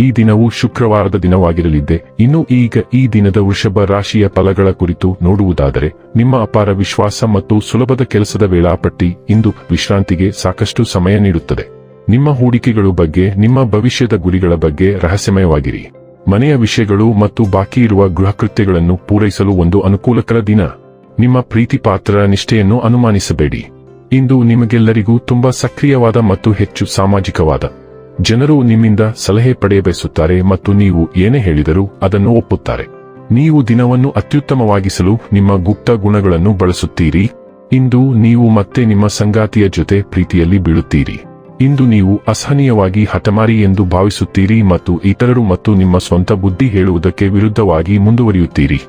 ಈ ದಿನವು ಶುಕ್ರವಾರದ ದಿನವಾಗಿರಲಿದೆ ಇನ್ನು ಈಗ ಈ ದಿನದ ವೃಷಭ ರಾಶಿಯ ಫಲಗಳ ಕುರಿತು ನೋಡುವುದಾದರೆ, ನಿಮ್ಮ ಅಪಾರ ವಿಶ್ವಾಸ ಮತ್ತು ಸುಲಭದ ಕೆಲಸದ ವೇಳಾಪಟ್ಟಿ ಇಂದು ವಿಶ್ರಾಂತಿಗೆ ಸಾಕಷ್ಟು ಸಮಯ ನೀಡುತ್ತದೆ. ನಿಮ್ಮ ಹೂಡಿಕೆಗಳು ಬಗ್ಗೆ, ನಿಮ್ಮ ಭವಿಷ್ಯದ ಗುರಿಗಳ ಬಗ್ಗೆ ರಹಸ್ಯಮಯವಾಗಿರಿ. ಮನೆಯ ವಿಷಯಗಳು ಮತ್ತು ಬಾಕಿ ಇರುವ ಗೃಹ ಕೃತ್ಯಗಳನ್ನು ಪೂರೈಸಲು ಒಂದು ಅನುಕೂಲಕರ ದಿನ. ನಿಮ್ಮ ಪ್ರೀತಿ ಪಾತ್ರರ ನಿಷ್ಠೆಯನ್ನು ಅನುಮಾನಿಸಬೇಡಿ. ಇಂದು ನಿಮಗೆಲ್ಲರಿಗೂ ತುಂಬಾ ಸಕ್ರಿಯವಾದ ಮತ್ತು ಹೆಚ್ಚು ಸಾಮಾಜಿಕವಾದ ಜನರು ನಿಮ್ಮಿಂದ ಸಲಹೆ ಪಡೆಯಬಯಸುತ್ತಾರೆ ಮತ್ತು ನೀವು ಏನೇ ಹೇಳಿದರೂ ಅದನ್ನು ಒಪ್ಪುತ್ತಾರೆ. ನೀವು ದಿನವನ್ನು ಅತ್ಯುತ್ತಮವಾಗಿಸಲು ನಿಮ್ಮ ಗುಪ್ತ ಗುಣಗಳನ್ನು ಬಳಸುತ್ತೀರಿ. ಇಂದು ನೀವು ಮತ್ತೆ ನಿಮ್ಮ ಸಂಗಾತಿಯ ಜೊತೆ ಪ್ರೀತಿಯಲ್ಲಿ ಬೀಳುತ್ತೀರಿ. ಇಂದು ನೀವು ಅಸಹನೀಯವಾಗಿ ಹಠಮಾರಿ ಎಂದು ಭಾವಿಸುತ್ತೀರಿ ಮತ್ತು ಇತರರು ಮತ್ತು ನಿಮ್ಮ ಸ್ವಂತ ಬುದ್ಧಿ ಹೇಳುವುದಕ್ಕೆ ವಿರುದ್ಧವಾಗಿ ಮುಂದುವರಿಯುತ್ತೀರಿ.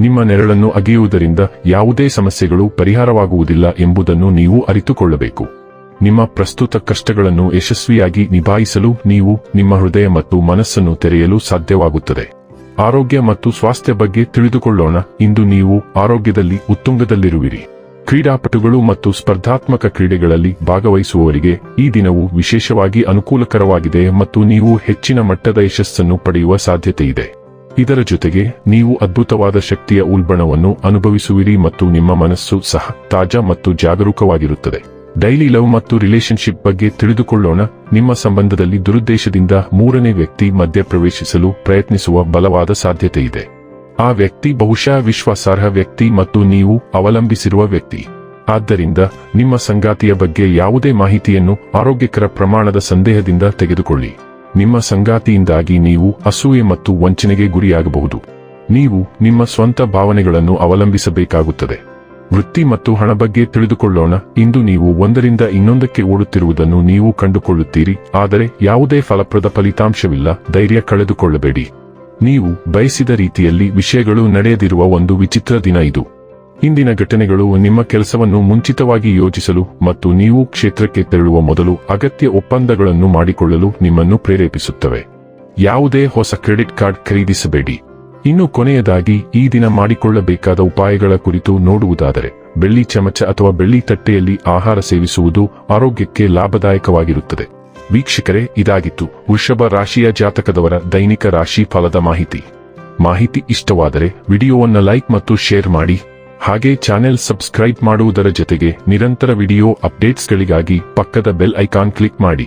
ನಿಮ್ಮ ನೆರಳನ್ನು ಅಗೆಯುವುದರಿಂದ ಯಾವುದೇ ಸಮಸ್ಯೆಗಳು ಪರಿಹಾರವಾಗುವುದಿಲ್ಲ ಎಂಬುದನ್ನು ನೀವು ಅರಿತುಕೊಳ್ಳಬೇಕು. ನಿಮ್ಮ ಪ್ರಸ್ತುತ ಕಷ್ಟಗಳನ್ನು ಯಶಸ್ವಿಯಾಗಿ ನಿಭಾಯಿಸಲು ನೀವು ನಿಮ್ಮ ಹೃದಯ ಮತ್ತು ಮನಸ್ಸನ್ನು ತೆರೆಯಲು ಸಾಧ್ಯವಾಗುತ್ತದೆ. ಆರೋಗ್ಯ ಮತ್ತು ಸ್ವಾಸ್ಥ್ಯ ಬಗ್ಗೆ ತಿಳಿದುಕೊಳ್ಳೋಣ. ಇಂದು ನೀವು ಆರೋಗ್ಯದಲ್ಲಿ ಉತ್ತುಂಗದಲ್ಲಿರುವಿರಿ. ಕ್ರೀಡಾಪಟುಗಳು ಮತ್ತು ಸ್ಪರ್ಧಾತ್ಮಕ ಕ್ರೀಡೆಗಳಲ್ಲಿ ಭಾಗವಹಿಸುವವರಿಗೆ ಈ ದಿನವು ವಿಶೇಷವಾಗಿ ಅನುಕೂಲಕರವಾಗಿದೆ ಮತ್ತು ನೀವು ಹೆಚ್ಚಿನ ಮಟ್ಟದ ಯಶಸ್ಸನ್ನು ಪಡೆಯುವ ಸಾಧ್ಯತೆಯಿದೆ ಇದರ ಜೊತೆಗೆ ನೀವು ಅದ್ಭುತವಾದ ಶಕ್ತಿಯ ಉಲ್ಬಣವನ್ನು ಅನುಭವಿಸುವಿರಿ ಮತ್ತು ನಿಮ್ಮ ಮನಸ್ಸು ಸಹ ತಾಜಾ ಮತ್ತು ಜಾಗರೂಕವಾಗಿರುತ್ತದೆ. ಡೈಲಿ ಲವ್ ಮತ್ತು ರಿಲೇಶನ್ಶಿಪ್ ಬಗ್ಗೆ ತಿಳಿದುಕೊಳ್ಳೋಣ. ನಿಮ್ಮ ಸಂಬಂಧದಲ್ಲಿ ದುರುದ್ದೇಶದಿಂದ ಮೂರನೇ ವ್ಯಕ್ತಿ ಮಧ್ಯಪ್ರವೇಶಿಸಲು ಪ್ರಯತ್ನಿಸುವ ಬಲವಾದ ಸಾಧ್ಯತೆಯಿದೆ ಆ ವ್ಯಕ್ತಿ ಬಹುಶಃ ವಿಶ್ವಾಸಾರ್ಹ ವ್ಯಕ್ತಿ ಮತ್ತು ನೀವು ಅವಲಂಬಿಸಿರುವ ವ್ಯಕ್ತಿ. ಆದ್ದರಿಂದ ನಿಮ್ಮ ಸಂಗಾತಿಯ ಬಗ್ಗೆ ಯಾವುದೇ ಮಾಹಿತಿಯನ್ನು ಆರೋಗ್ಯಕರ ಪ್ರಮಾಣದ ಸಂದೇಹದಿಂದ ತೆಗೆದುಕೊಳ್ಳಿ. ನಿಮ್ಮ ಸಂಗಾತಿಯಿಂದಾಗಿ ನೀವು ಅಸೂಯೆ ಮತ್ತು ವಂಚನೆಗೆ ಗುರಿಯಾಗಬಹುದು. ನೀವು ನಿಮ್ಮ ಸ್ವಂತ ಭಾವನೆಗಳನ್ನು ಅವಲಂಬಿಸಬೇಕಾಗುತ್ತದೆ. ವೃತ್ತಿ ಮತ್ತು ಹಣ ಬಗ್ಗೆ ತಿಳಿದುಕೊಳ್ಳೋಣ. ಇಂದು ನೀವು ಒಂದರಿಂದ ಇನ್ನೊಂದಕ್ಕೆ ಓಡುತ್ತಿರುವುದನ್ನು ನೀವು ಕಂಡುಕೊಳ್ಳುತ್ತೀರಿ. ಆದರೆ ಯಾವುದೇ ಫಲಪ್ರದ ಫಲಿತಾಂಶವಿಲ್ಲ. ಧೈರ್ಯ ಕಳೆದುಕೊಳ್ಳಬೇಡಿ. ನೀವು ಬಯಸಿದ ರೀತಿಯಲ್ಲಿ ವಿಷಯಗಳು ನಡೆಯದಿರುವ ಒಂದು ವಿಚಿತ್ರ ದಿನ ಇದು. ಇಂದಿನ ಘಟನೆಗಳು ನಿಮ್ಮ ಕೆಲಸವನ್ನು ಮುಂಚಿತವಾಗಿ ಯೋಜಿಸಲು ಮತ್ತು ನೀವು ಕ್ಷೇತ್ರಕ್ಕೆ ತೆರಳುವ ಮೊದಲು ಅಗತ್ಯ ಒಪ್ಪಂದಗಳನ್ನು ಮಾಡಿಕೊಳ್ಳಲು ನಿಮ್ಮನ್ನು ಪ್ರೇರೇಪಿಸುತ್ತವೆ. ಯಾವುದೇ ಹೊಸ ಕ್ರೆಡಿಟ್ ಕಾರ್ಡ್ ಖರೀದಿಸಬೇಡಿ. ಇನ್ನು ಕೊನೆಯದಾಗಿ ಈ ದಿನ ಮಾಡಿಕೊಳ್ಳಬೇಕಾದ ಉಪಾಯಗಳ ಕುರಿತು ನೋಡುವುದಾದರೆ, ಬೆಳ್ಳಿ ಚಮಚ ಅಥವಾ ಬೆಳ್ಳಿ ತಟ್ಟೆಯಲ್ಲಿ ಆಹಾರ ಸೇವಿಸುವುದು ಆರೋಗ್ಯಕ್ಕೆ ಲಾಭದಾಯಕವಾಗಿರುತ್ತದೆ. ವೀಕ್ಷಕರೇ, ಇದಾಗಿತ್ತು ವೃಷಭ ರಾಶಿಯ ಜಾತಕದವರ ದೈನಿಕ ರಾಶಿ ಫಲದ ಮಾಹಿತಿ. ಮಾಹಿತಿ ಇಷ್ಟವಾದರೆ ವಿಡಿಯೋವನ್ನು ಲೈಕ್ ಮತ್ತು ಶೇರ್ ಮಾಡಿ, ಹಾಗೆ ಚಾನೆಲ್ ಸಬ್ಸ್ಕ್ರೈಬ್ ಮಾಡುವುದರ ಜೊತೆಗೆ ನಿರಂತರ ವಿಡಿಯೋ ಅಪ್ಡೇಟ್ಸ್ಗಳಿಗಾಗಿ ಪಕ್ಕದ ಬೆಲ್ ಐಕಾನ್ ಕ್ಲಿಕ್ ಮಾಡಿ.